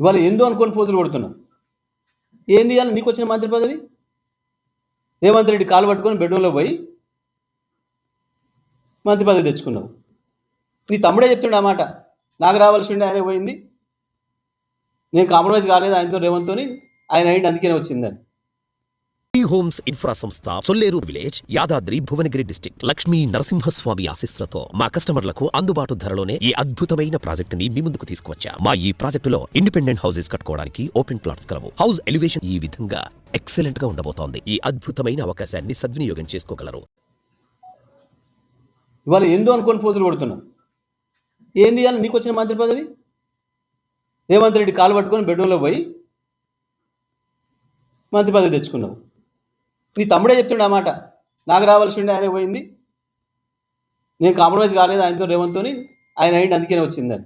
ఇవాళ ఎందు అనుకొని పోజులు కొడుతున్నావు? ఏంది ఇవాళ నీకు వచ్చిన మంత్రి పదవి? రేవంత్ రెడ్డి కాలు పట్టుకొని బెడ్రూమ్లో పోయి మంత్రి పదవి తెచ్చుకున్నావు. నీ తమ్ముడే చెప్తుండే ఆ మాట. నాకు రావాల్సి ఉండే ఆయనే పోయింది. నేను కాంప్రమైజ్ కాలేదు ఆయనతో రేవంత్తోని. ఆయన అయింది అందుకనే వచ్చిందని. ఈ హోమ్స్ ఇన్ఫ్రా సంస్థ సొల్లేరు విలేజ్ యాదాద్రి భువనగిరి డిస్టిక్ లక్ష్మీ నరసింహస్వామి ఆశీస్సులతో మా కస్టమర్లకు అందుబాటు ధరలోనే ఈ అద్భుతమైన ప్రాజెక్ట్ని మీ ముందుకు తీసుకువచ్చా. మా ఈ ప్రాజెక్టులో ఇండిపెండెంట్ హౌసెస్ కట్టుకోవడానికి ఓపెన్ ప్లాట్స్ కలవు. హౌస్ ఎలివేషన్ ఈ విధంగా ఎక్సలెంట్గా ఉండబోతోంది. ఈ అద్భుతమైన అవకాశాన్ని సద్వినియోగం చేసుకోగలరు. ఇవాళ ఎందుకు అనుకొని పోజులు కొడుతున్నావు ఏంది ఇవాళ నీకు వచ్చిన మంత్రి పదవి? రేవంత్ రెడ్డి కాలు పట్టుకొని బెడ్రూమ్లో పోయి మంత్రి పదవి తెచ్చుకున్నావు. నీ తమ్ముడే చెప్తుండే అన్నమాట నాకు రావాల్సి ఉండే ఆయనే పోయింది. నేను కాంప్రమైజ్ కాలేదు ఆయనతో రేవంత్తోని. ఆయన అయింది అందుకనే వచ్చిందని.